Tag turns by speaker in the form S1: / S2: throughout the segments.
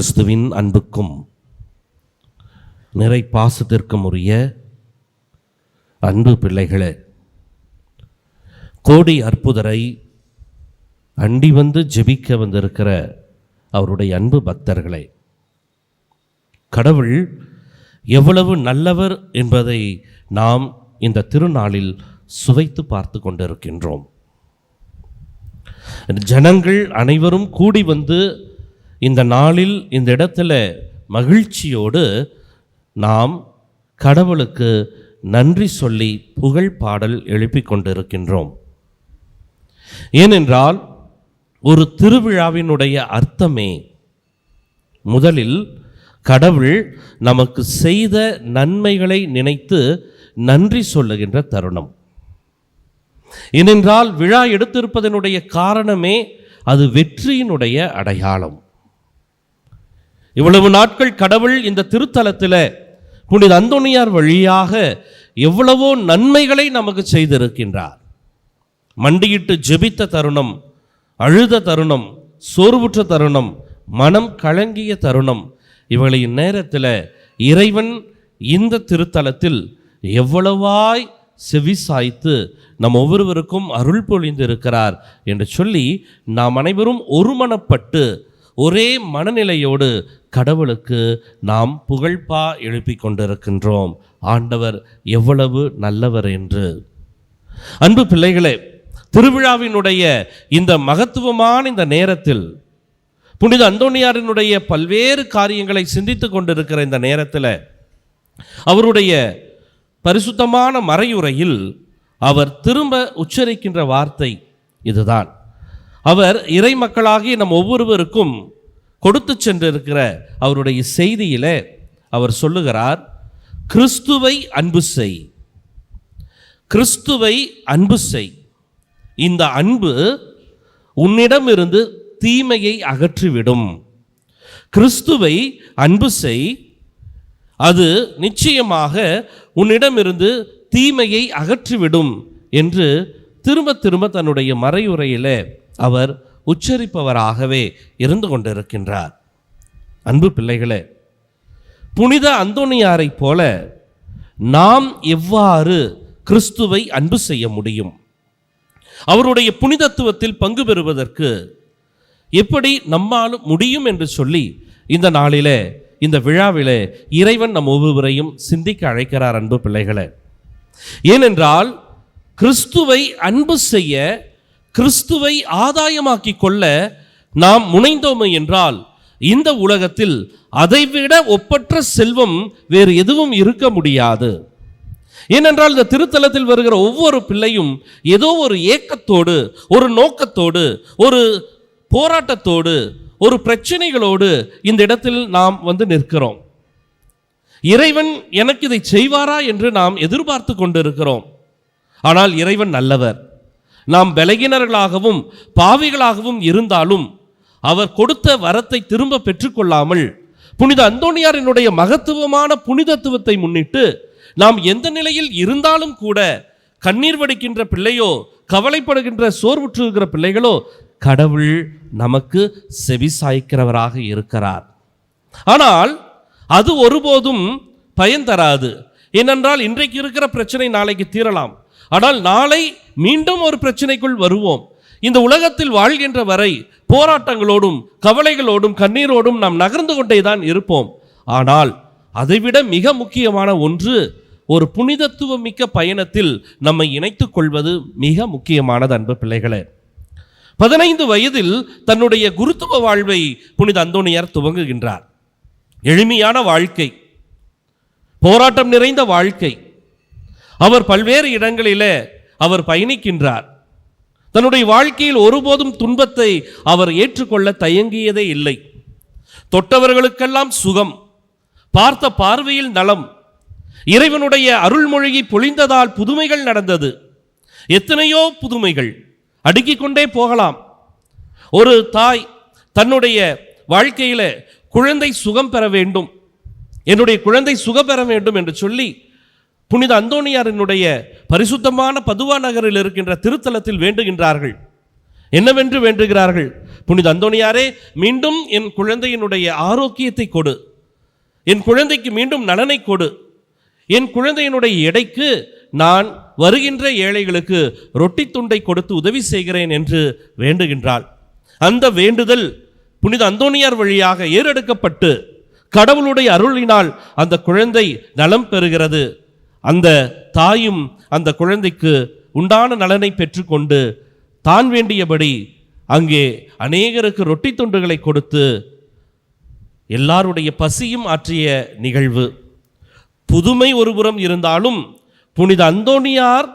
S1: கிறிஸ்துவின் அன்புக்கும் நிறை பாசத்திற்கும் உரிய அன்பு பிள்ளைகளே கோடி அற்புதரை அண்டி வந்து ஜெபிக்க வந்திருக்கிற அவருடைய அன்பு பக்தர்களே கடவுள் எவ்வளவு நல்லவர் என்பதை நாம் இந்த திருநாளில் சுவைத்து பார்த்து கொண்டிருக்கின்றோம். ஜனங்கள் அனைவரும் கூடி வந்து இந்த நாளில் இந்த இடத்துல மகிழ்ச்சியோடு நாம் கடவுளுக்கு நன்றி சொல்லி புகழ் பாடல் எழுப்பிக் கொண்டிருக்கின்றோம். ஏனென்றால் ஒரு திருவிழாவினுடைய அர்த்தமே முதலில் கடவுள் நமக்கு செய்த நன்மைகளை நினைத்து நன்றி சொல்லுகின்ற தருணம். ஏனென்றால் விழா எடுத்திருப்பதனுடைய காரணமே அது வெற்றியினுடைய அடையாளம். இவ்வளவு நாட்கள் கடவுள் இந்த திருத்தலத்தில் புனித அந்தோனியார் வழியாக எவ்வளவோ நன்மைகளை நமக்கு செய்திருக்கின்றார். மண்டியிட்டு ஜெபித்த தருணம் அழுத தருணம் சோர்வுற்ற தருணம் மனம் கலங்கிய தருணம் இவளை நேரத்தில் இறைவன் இந்த திருத்தலத்தில் எவ்வளவாய் செவி சாய்த்து நம் ஒவ்வொருவருக்கும் அருள் பொழிந்திருக்கிறார் என்று சொல்லி நாம் அனைவரும் ஒருமனப்பட்டு ஒரே மனநிலையோடு கடவுளுக்கு நாம் புகழ்பா எழுப்பிக் கொண்டிருக்கின்றோம். ஆண்டவர் எவ்வளவு நல்லவர் என்று. அன்பு பிள்ளைகளே திருவிழாவினுடைய இந்த மகத்துவமான இந்த நேரத்தில் புனித அந்தோணியாரினுடைய பல்வேறு காரியங்களை சிந்தித்து கொண்டிருக்கிற இந்த நேரத்தில் அவருடைய பரிசுத்தமான மறையுறையில் அவர் திரும்ப உச்சரிக்கின்ற வார்த்தை இதுதான். அவர் இறை மக்களாகிய நம் ஒவ்வொருவருக்கும் கொடுத்து சென்றிருக்கிற அவருடைய செய்தியில் அவர் சொல்லுகிறார் கிறிஸ்துவை அன்பு செய். கிறிஸ்துவை அன்பு செய். இந்த அன்பு உன்னிடமிருந்து தீமையை அகற்றிவிடும். கிறிஸ்துவை அன்பு செய். அது நிச்சயமாக உன்னிடமிருந்து தீமையை அகற்றிவிடும் என்று திரும்ப திரும்ப தன்னுடைய மறையுறையில் அவர் உச்சரிப்பவராகவே இருந்து கொண்டிருக்கின்றார். அன்பு பிள்ளைகளே புனித அந்தோணியாரைப் போல நாம் எவ்வாறு கிறிஸ்துவை அன்பு செய்ய முடியும்? அவருடைய புனிதத்துவத்தில் பங்கு பெறுவதற்கு எப்படி நம்மாலும் முடியும் என்று சொல்லி இந்த நாளிலே இந்த விழாவிலே இறைவன் நம் ஒவ்வொருவரையும் சிந்திக்க அழைக்கிறார் அன்பு பிள்ளைகளை. ஏனென்றால் கிறிஸ்துவை அன்பு செய்ய கிறிஸ்துவை ஆதாயமாக்கி கொள்ள நாம் முனைந்தோமே என்றால் இந்த உலகத்தில் அதைவிட ஒப்பற்ற செல்வம் வேறு எதுவும் இருக்க முடியாது. ஏனென்றால் இந்த திருத்தலத்தில் வருகிற ஒவ்வொரு பிள்ளையும் ஏதோ ஒரு ஏக்கத்தோடு ஒரு நோக்கத்தோடு ஒரு போராட்டத்தோடு ஒரு பிரச்சனைகளோடு இந்த இடத்தில் நாம் வந்து நிற்கிறோம். இறைவன் எனக்கு இதை செய்வாரா என்று நாம் எதிர்பார்த்து கொண்டிருக்கிறோம். ஆனால் இறைவன் நல்லவர். நாம் விலகினர்களாகவும் பாவிகளாகவும் இருந்தாலும் அவர் கொடுத்த வரத்தை திரும்ப பெற்றுக்கொள்ளாமல் புனித அந்தோணியாரினுடைய மகத்துவமான புனிதத்துவத்தை முன்னிட்டு நாம் எந்த நிலையில் இருந்தாலும் கூட கண்ணீர் வடிக்கின்ற பிள்ளையோ கவலைப்படுகின்ற சோர்வுற்றுகிற பிள்ளைகளோ கடவுள் நமக்கு செவி சாய்க்கிறவராக இருக்கிறார். ஆனால் அது ஒருபோதும் பயன் தராது. ஏனென்றால் இன்றைக்கு இருக்கிற பிரச்சனை நாளைக்கு தீரலாம். ஆனால் நாளை மீண்டும் ஒரு பிரச்சனைக்குள் வருவோம். இந்த உலகத்தில் வாழ்கின்ற வரை போராட்டங்களோடும் கவலைகளோடும் கண்ணீரோடும் நாம் நகர்ந்து கொண்டே தான் இருப்போம். ஆனால் அதைவிட மிக முக்கியமான ஒன்று ஒரு புனிதத்துவம் மிக்க பயணத்தில் நம்மை இணைத்துக் கொள்வது மிக முக்கியமானது அன்பு பிள்ளைகளே. பதினைந்து வயதில் தன்னுடைய குருத்துவ வாழ்வை புனித அந்தோணியார் துவங்குகின்றார். எளிமையான வாழ்க்கை போராட்டம் நிறைந்த வாழ்க்கை. அவர் பல்வேறு இடங்களிலே அவர் பயணிக்கின்றார். தன்னுடைய வாழ்க்கையில் ஒருபோதும் துன்பத்தை அவர் ஏற்றுக்கொள்ள தயங்கியதே இல்லை. தொட்டவர்களுக்கெல்லாம் சுகம் பார்த்த பார்வையில் நலம் இறைவனுடைய அருள்மொழியை பொழிந்ததால் புதுமைகள் நடந்தது. எத்தனையோ புதுமைகள் அடுக்கிக் கொண்டே போகலாம். ஒரு தாய் தன்னுடைய வாழ்க்கையில் குழந்தை சுகம் பெற வேண்டும். என்னுடைய குழந்தை சுகம் பெற வேண்டும் என்று சொல்லி புனித அந்தோணியாரினுடைய பரிசுத்தமான பதுவா நகரில் இருக்கின்ற திருத்தலத்தில் வேண்டுகின்றார்கள். என்னவென்று வேண்டுகிறார்கள்? புனித அந்தோணியாரே மீண்டும் என் குழந்தையினுடைய ஆரோக்கியத்தை கொடு. என் குழந்தைக்கு மீண்டும் நலனை கொடு. என் குழந்தையினுடைய எடைக்கு நான் வருகின்ற ஏழைகளுக்கு ரொட்டி துண்டை கொடுத்து உதவி செய்கிறேன் என்று வேண்டுகின்றாள். அந்த வேண்டுதல் புனித அந்தோணியார் வழியாக ஏறெடுக்கப்பட்டு கடவுளுடைய அருளினால் அந்த குழந்தை நலம் பெறுகிறது. அந்த தாயும் அந்த குழந்தைக்கு உண்டான நலனை பெற்றுக்கொண்டு தான் வேண்டியபடி அங்கே அநேகருக்கு ரொட்டி துண்டுகளை கொடுத்து எல்லாருடைய பசியும் ஆற்றிய நிகழ்வு. புதுமை ஒருபுறம் இருந்தாலும் புனித அந்தோணியார்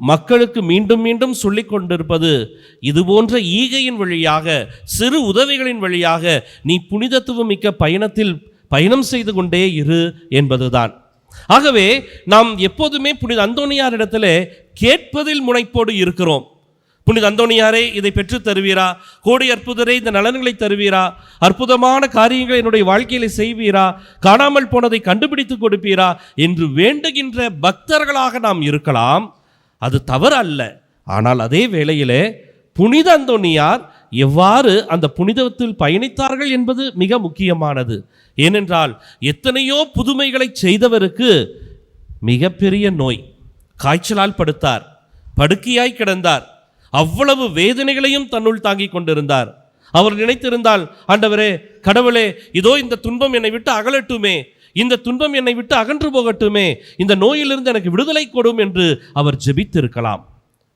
S1: மக்களுக்கு மீண்டும் மீண்டும் சொல்லிக் கொண்டிருப்பது இதுபோன்ற ஈகையின் வழியாக சிறு உதவிகளின் வழியாக நீ புனிதத்துவம் மிக்க பயணத்தில் பயணம் செய்து கொண்டே இரு என்பதுதான். ஆகவே நாம் எப்போதுமே புனித அந்தோணியாரிடத்துல கேட்பதில் முனைப்போடு இருக்கிறோம். புனித அந்தோணியாரே இதை பெற்றுத் தருவீரா? கோடி அற்புதரே இந்த நலன்களை தருவீரா? அற்புதமான காரியங்களை என்னுடைய வாழ்க்கையில செய்வீரா? காணாமல் போனதை கண்டுபிடித்து கொடுப்பீரா? என்று வேண்டுகின்ற பக்தர்களாக நாம் இருக்கலாம். அது தவறு அல்ல ஆனால் அதே வேளையிலே புனித அந்தோணியார் எவ்வாறு அந்த புனிதத்தில் பயணித்தார்கள் என்பது மிக முக்கியமானது. ஏனென்றால் எத்தனையோ புதுமைகளை செய்தவருக்கு மிகப்பெரிய நோய் காய்ச்சலால் படுத்தார் படுக்கையாய் கிடந்தார் அவ்வளவு வேதனைகளையும் தன்னுள் தாங்கிக் கொண்டிருந்தார். அவர் நினைத்திருந்தால் ஆண்டவரே கடவுளே இதோ இந்த துன்பம் என்னை விட்டு அகலட்டுமே இந்த துன்பம் என்னை விட்டு அகன்று போகட்டுமே இந்த நோயிலிருந்து எனக்கு விடுதலை கொடும் என்று அவர் ஜெபித்திருக்கலாம்.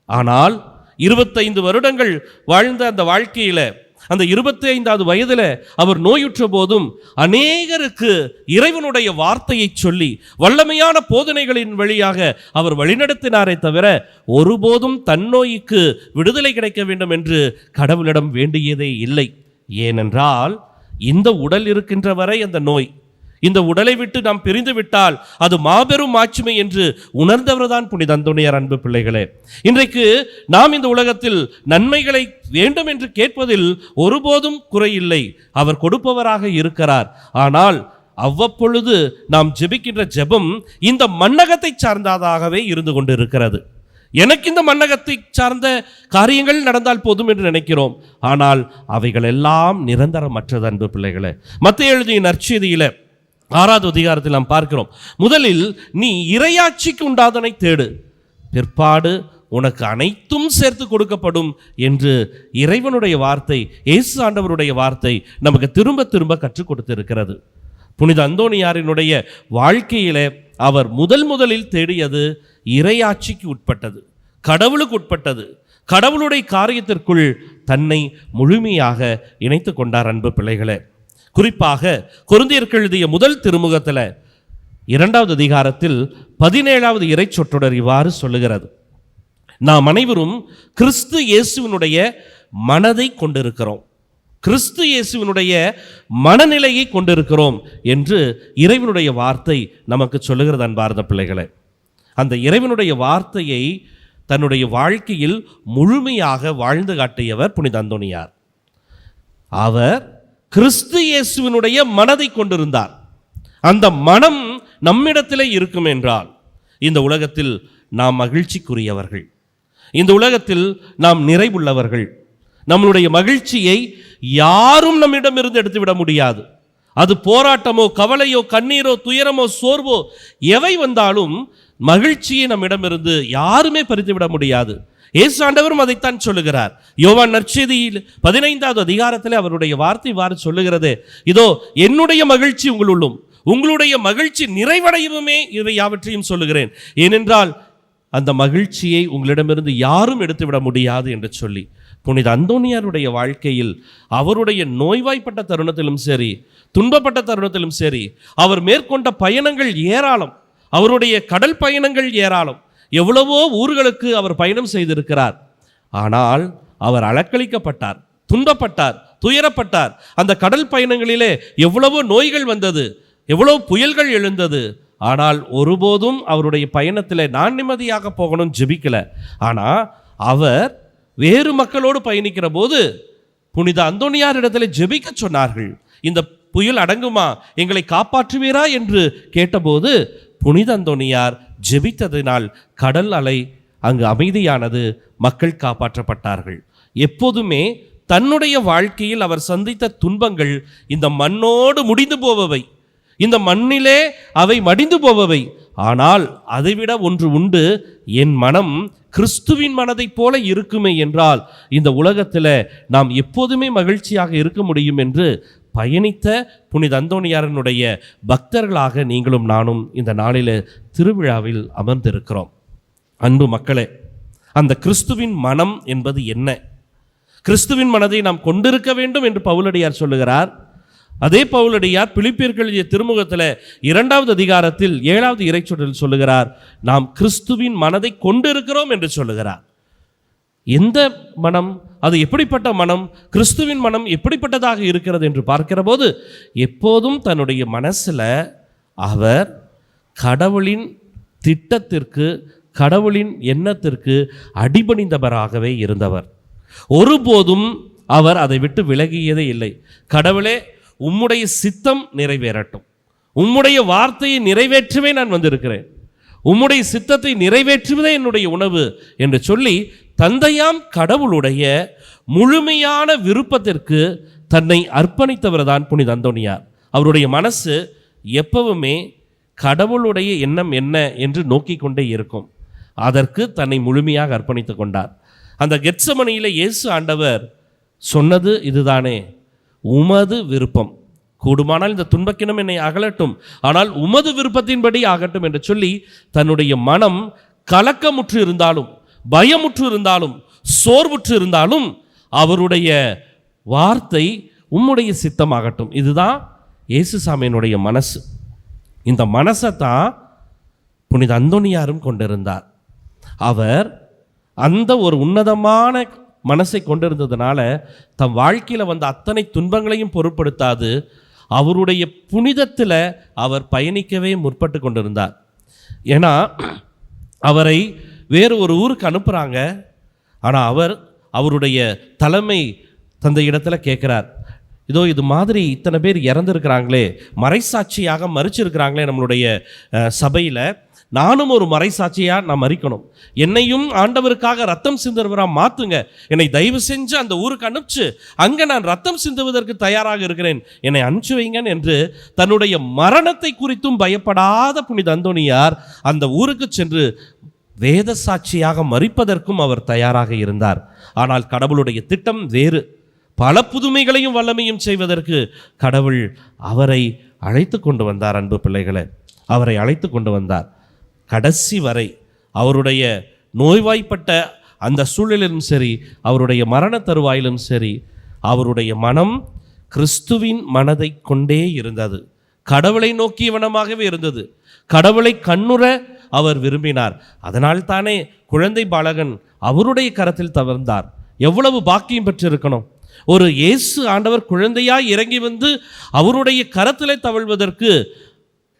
S1: ஆனால் இருபத்தைந்து வருடங்கள் வாழ்ந்த அந்த வாழ்க்கையில் அந்த இருபத்தி ஐந்தாவது வயதில் அவர் நோயுற்ற போதும் அநேகருக்கு இறைவனுடைய வார்த்தையை சொல்லி வல்லமையான போதனைகளின் வழியாக அவர் வழிநடத்தினாரே தவிர ஒருபோதும் தன் நோய்க்கு விடுதலை கிடைக்க வேண்டும் என்று கடவுளிடம் வேண்டியதே இல்லை. ஏனென்றால் இந்த உடல் இருக்கின்ற வரை அந்த நோய் இந்த உடலை விட்டு நாம் பிரிந்து விட்டால் அது மாபெரும் ஆட்சிமை என்று உணர்ந்தவர்தான் புனித அந்தோணியார் அன்பு பிள்ளைகளே. இன்றைக்கு நாம் இந்த உலகத்தில் நன்மைகளை வேண்டும் என்று கேட்பதில் ஒருபோதும் குறையில்லை அவர் கொடுப்பவராக இருக்கிறார். ஆனால் அவ்வப்பொழுது நாம் ஜெபிக்கின்ற ஜெபம் இந்த மண்ணகத்தை சார்ந்ததாகவே இருந்து கொண்டு இருக்கிறது எனக்கு இந்த மண்ணகத்தை சார்ந்த காரியங்கள் நடந்தால் போதும் என்று நினைக்கிறோம். ஆனால் அவைகள் எல்லாம் நிரந்தரமற்றது அன்பு பிள்ளைகளே. மத்திய எழுதிய நற்செய்தியில் ஆறாவது அதிகாரத்தில் நாம் பார்க்கிறோம். முதலில் நீ இரையாட்சிக்கு உண்டாதனை தேடு. பிற்பாடு உனக்கு அனைத்தும் சேர்த்து கொடுக்கப்படும் என்று இறைவனுடைய வார்த்தை இயேசு ஆண்டவருடைய வார்த்தை நமக்கு திரும்ப திரும்ப கற்றுக் கொடுத்திருக்கிறது. புனித அந்தோணியாரினுடைய வாழ்க்கையிலே அவர் முதல் முதலில் தேடியது இரையாட்சிக்கு உட்பட்டது கடவுளுக்கு உட்பட்டது. கடவுளுடைய காரியத்திற்குள் தன்னை முழுமையாக இணைத்து கொண்டார் அன்பு பிள்ளைகளே. குறிப்பாக குருந்தியர்கள் எழுதிய முதல் திருமுகத்தில் இரண்டாவது அதிகாரத்தில் பதினேழாவது இறை சொற்றொடர் இவ்வாறு சொல்லுகிறது. நாம் அனைவரும் கிறிஸ்து இயேசுவினுடைய மனதை கொண்டிருக்கிறோம். கிறிஸ்து இயேசுவினுடைய மனநிலையை கொண்டிருக்கிறோம் என்று இறைவனுடைய வார்த்தை நமக்கு சொல்லுகிறது அன்பார்ந்த பிள்ளைகளை. அந்த இறைவனுடைய வார்த்தையை தன்னுடைய வாழ்க்கையில் முழுமையாக வாழ்ந்து காட்டியவர் புனித அந்தோணியார் அவர் கிறிஸ்து இயேசுவினுடைய மனதை கொண்டிருந்தார். அந்த மனம் நம்மிடத்திலே இருக்கும் என்றால் இந்த உலகத்தில் நாம் மகிழ்ச்சிக்குரியவர்கள். இந்த உலகத்தில் நாம் நிறைவுள்ளவர்கள். நம்மளுடைய மகிழ்ச்சியை யாரும் நம்மிடமிருந்து எடுத்துவிட முடியாது. அது போராட்டமோ கவலையோ கண்ணீரோ துயரமோ சோர்வோ எவை வந்தாலும் மகிழ்ச்சியை நம்மிடமிருந்து யாருமே பறித்துவிட முடியாது. இயேசு ஆண்டவரும் அதைத்தான் சொல்லுகிறார். யோவான் நற்செய்தியில் பதினைந்தாவது அதிகாரத்தில் அவருடைய வார்த்தை வார சொல்லுகிறது. இதோ என்னுடைய மகிழ்ச்சி உங்களுள்ளும். உங்களுடைய மகிழ்ச்சி நிறைவடையவுமே இவை யாவற்றையும் சொல்லுகிறேன். ஏனென்றால் அந்த மகிழ்ச்சியை உங்களிடமிருந்து யாரும் எடுத்துவிட முடியாது என்று சொல்லி புனித அந்தோனியாருடைய வாழ்க்கையில் அவருடைய நோய்வாய்ப்பட்ட தருணத்திலும் சரி துன்பப்பட்ட தருணத்திலும் சரி அவர் மேற்கொண்ட பயணங்கள் ஏராளம். அவருடைய கடல் பயணங்கள் ஏராளம். எவ்வளவோ ஊர்களுக்கு அவர் பயணம் செய்திருக்கிறார். ஆனால் அவர் அலக்களிக்கப்பட்டார் துன்பப்பட்டார் துயரப்பட்டார். அந்த கடல் பயணங்களிலே எவ்வளவோ நோய்கள் வந்தது எவ்வளவு புயல்கள் எழுந்தது. ஆனால் ஒருபோதும் அவருடைய பயணத்தில் நான் நிம்மதியாக போகணும் ஜெபிக்கல. ஆனால் அவர் வேறு மக்களோடு பயணிக்கிற போது புனித அந்தோனியார் இடத்துல ஜெபிக்க சொன்னார்கள். இந்த புயல் அடங்குமா? எங்களை காப்பாற்றுவீரா? என்று கேட்டபோது புனித அந்தோனியார் ஜெபித்ததினால் கடல் அலை அங்கு அமைதியானது மக்கள் காப்பாற்றப்பட்டார்கள். எப்போதுமே தன்னுடைய வாழ்க்கையில் அவர் சந்தித்த துன்பங்கள் இந்த மண்ணோடு முடிந்து போபவை. இந்த மண்ணிலே அவை மடிந்து போபவை. ஆனால் அதைவிட ஒன்று உண்டு என் மனம் கிறிஸ்துவின் மனதைப் போல இருக்குமே என்றால் இந்த உலகத்தில் நாம் எப்போதுமே மகிழ்ச்சியாக இருக்க முடியும் என்று பயணித்த புனித அந்தோணியாரனுடைய பக்தர்களாக நீங்களும் நானும் இந்த நாளில் திருவிழாவில் அமர்ந்திருக்கிறோம். அன்பு மக்களே அந்த கிறிஸ்துவின் மனம் என்பது என்ன? கிறிஸ்துவின் மனதை நாம் கொண்டிருக்க வேண்டும் என்று பவுலடியார் சொல்லுகிறார். அதே பவுலடியார் பிலிப்பியர்கள் திருமுகத்தில் இரண்டாவது அதிகாரத்தில் ஏழாவது இறைச்சொல்லில் சொல்லுகிறார். நாம் கிறிஸ்துவின் மனதை கொண்டிருக்கிறோம் என்று சொல்லுகிறார். எந்த மனம் அது எப்படிப்பட்ட மனம் கிறிஸ்துவின் மனம் எப்படிப்பட்டதாக இருக்கிறது என்று பார்க்கிற போது எப்போதும் தன்னுடைய மனசில் அவர் கடவுளின் திட்டத்திற்கு கடவுளின் எண்ணத்திற்கு அடிபணிந்தவராகவே இருந்தவர். ஒருபோதும் அவர் அதை விட்டு விலகியதே இல்லை. கடவுளே உம்முடைய சித்தம் நிறைவேறட்டும். உம்முடைய வார்த்தையை நிறைவேற்றவே நான் வந்திருக்கிறேன். உம்முடைய சித்தத்தை நிறைவேற்றுவதே என்னுடைய உணவு என்று சொல்லி தந்தையாம் கடவுளுடைய முழுமையான விருப்பத்திற்கு தன்னை அர்ப்பணித்தவர் தான் புனித அந்தோனியார். அவருடைய மனசு எப்பவுமே கடவுளுடைய எண்ணம் என்ன என்று நோக்கி கொண்டே இருக்கும். அதற்கு தன்னை முழுமையாக அர்ப்பணித்து கொண்டார். அந்த கெட்சமணியில் இயேசு ஆண்டவர் சொன்னது இதுதானே உமது விருப்பம். கூடுமானால் இந்த துன்பக்கினம் என்னை அகலட்டும். ஆனால் உமது விருப்பத்தின்படி ஆகட்டும் என்று சொல்லி தன்னுடைய மனம் கலக்கமுற்று இருந்தாலும் பயமுற்று இருந்தாலும் சோர்வுற்று இருந்தாலும் அவருடைய வார்த்தை உம்முடைய சித்தமாகட்டும். இதுதான் இயேசுசாமியினுடைய மனசு. இந்த மனசை தான் புனித அந்தோனியாரும் கொண்டிருந்தார். அவர் அந்த ஒரு உன்னதமான மனசை கொண்டிருந்ததுனால தம் வாழ்க்கையில் வந்த அத்தனை துன்பங்களையும் பொருட்படுத்தாது அவருடைய புனிதத்தில் அவர் பயணிக்கவே முற்பட்டு கொண்டிருந்தார். ஏன்னா அவரை வேறு ஒரு ஊருக்கு அனுப்புகிறாங்க ஆனால் அவர் அவருடைய தலைமை தந்த இடத்துல கேட்குறார். இதோ இது மாதிரி இத்தனை பேர் இறந்துருக்கிறாங்களே மறைசாட்சியாக மறிச்சிருக்கிறாங்களே நம்மளுடைய சபையில். நானும் ஒரு மறைசாட்சியாக நான் மறிக்கணும். என்னையும் ஆண்டவருக்காக ரத்தம் சிந்துறவராக மாற்றுங்க என்னை தயவு செஞ்சு அந்த ஊருக்கு அனுப்பிச்சு அங்கே நான் ரத்தம் சிந்துவதற்கு தயாராக இருக்கிறேன். என்னை அனுப்பிச்சு வைங்கன்னு என்று தன்னுடைய மரணத்தை குறித்தும் பயப்படாத புனித அந்தோணியார் அந்த ஊருக்கு சென்று வேத சாட்சியாக மறிப்பதற்கும் அவர் தயாராக இருந்தார். ஆனால் கடவுளுடைய திட்டம் வேறு. பல புதுமைகளையும் வல்லமையும் செய்வதற்கு கடவுள் அவரை அழைத்து கொண்டு வந்தார் அன்பு பிள்ளைகளை. அவரை அழைத்து கொண்டு வந்தார். கடைசி வரை அவருடைய நோய்வாய்ப்பட்ட அந்த சூழலிலும் சரி அவருடைய மரண தருவாயிலும் சரி அவருடைய மனம் கிறிஸ்துவின் மனதை கொண்டே இருந்தது. கடவுளை நோக்கிய மனமாகவே இருந்தது. கடவுளை கண்ணுற அவர் விரும்பினார். அதனால் தானே குழந்தை பாலகன் அவருடைய கரத்தில் தவர்ந்தார் எவ்வளவு பாக்கியம் பெற்றிருக்கணும். ஒரு இயேசு ஆண்டவர் குழந்தையாய் இறங்கி வந்து அவருடைய கரத்திலே தவழ்வதற்கு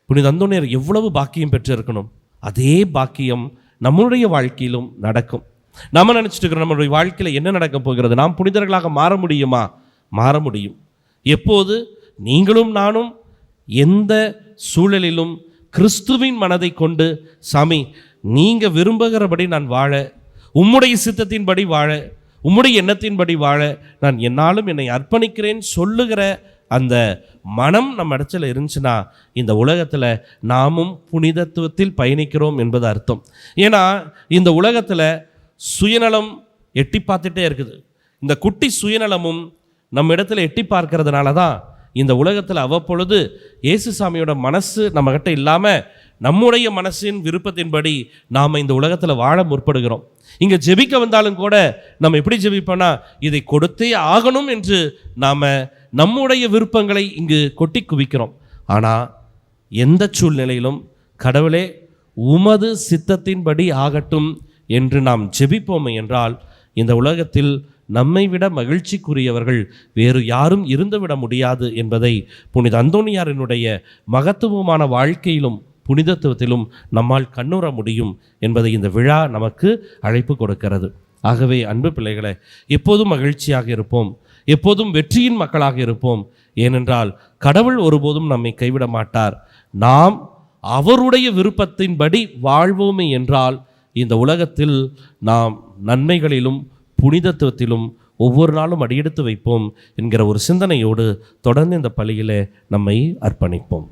S1: புனித அந்தோனியர் எவ்வளவு பாக்கியம் பெற்றிருக்கணும். அதே பாக்கியம் நம்மளுடைய வாழ்க்கையிலும் நடக்கும். நம்ம நினச்சிட்டு இருக்கிறோம் நம்மளுடைய வாழ்க்கையில் என்ன நடக்க போகிறது? நாம் புனிதர்களாக மாற முடியுமா? மாற முடியும். எப்போது? நீங்களும் நானும் எந்த சூழலிலும் கிறிஸ்துவின் மனதை கொண்டு சாமி நீங்கள் விரும்புகிறபடி நான் வாழ உம்முடைய சித்தத்தின்படி வாழ உம்முடைய எண்ணத்தின்படி வாழ நான் என்னாலும் என்னை அர்ப்பணிக்கிறேன் சொல்லுகிற அந்த மனம் நம்ம இடத்துல இருந்துச்சுன்னா இந்த உலகத்தில் நாமும் புனிதத்துவத்தில் பயணிக்கிறோம் என்பது அர்த்தம். ஏன்னா இந்த உலகத்தில் சுயநலம் எட்டி பார்த்துட்டே இருக்குது. இந்த குட்டி சுயநலமும் நம்ம இடத்துல எட்டி பார்க்கறதுனால தான் இந்த உலகத்தில் அவ்வப்பொழுது இயேசுசாமியோட மனசு நம்மக்கிட்ட இல்லாமல் நம்முடைய மனசின் விருப்பத்தின்படி நாம் இந்த உலகத்தில் வாழ முற்படுகிறோம். இங்கே ஜெபிக்க வந்தாலும் கூட நம்ம எப்படி ஜெபிப்போம்னா இதை கொடுத்தே ஆகணும் என்று நாம் நம்முடைய விருப்பங்களை இங்கு கொட்டி குவிக்கிறோம். ஆனால் எந்த சூழ்நிலையிலும் கடவுளே உமது சித்தத்தின்படி ஆகட்டும் என்று நாம் ஜெபிப்போமே என்றால் இந்த உலகத்தில் நம்மை விட மகிழ்ச்சிக்குரியவர்கள் வேறு யாரும் இருந்துவிட முடியாது என்பதை புனித அந்தோணியாரினுடைய மகத்துவமான வாழ்க்கையிலும் புனிதத்துவத்திலும் நம்மால் கண்ணுற முடியும் என்பதை இந்த விழா நமக்கு அழைப்பு கொடுக்கிறது. ஆகவே அன்பு பிள்ளைகளை எப்போதும் மகிழ்ச்சியாக இருப்போம். எப்போதும் வெற்றியின் மக்களாக இருப்போம். ஏனென்றால் கடவுள் ஒருபோதும் நம்மை கைவிட மாட்டார். நாம் அவருடைய விருப்பத்தின்படி வாழ்வோமே என்றால் இந்த உலகத்தில் நாம் நன்மைகளிலும் புனிதத்துவத்திலும் ஒவ்வொரு நாளும் அடியெடுத்து வைப்போம் என்கிற ஒரு சிந்தனையோடு தொடர்ந்து இந்த பள்ளியில் நம்மை அர்ப்பணிப்போம்.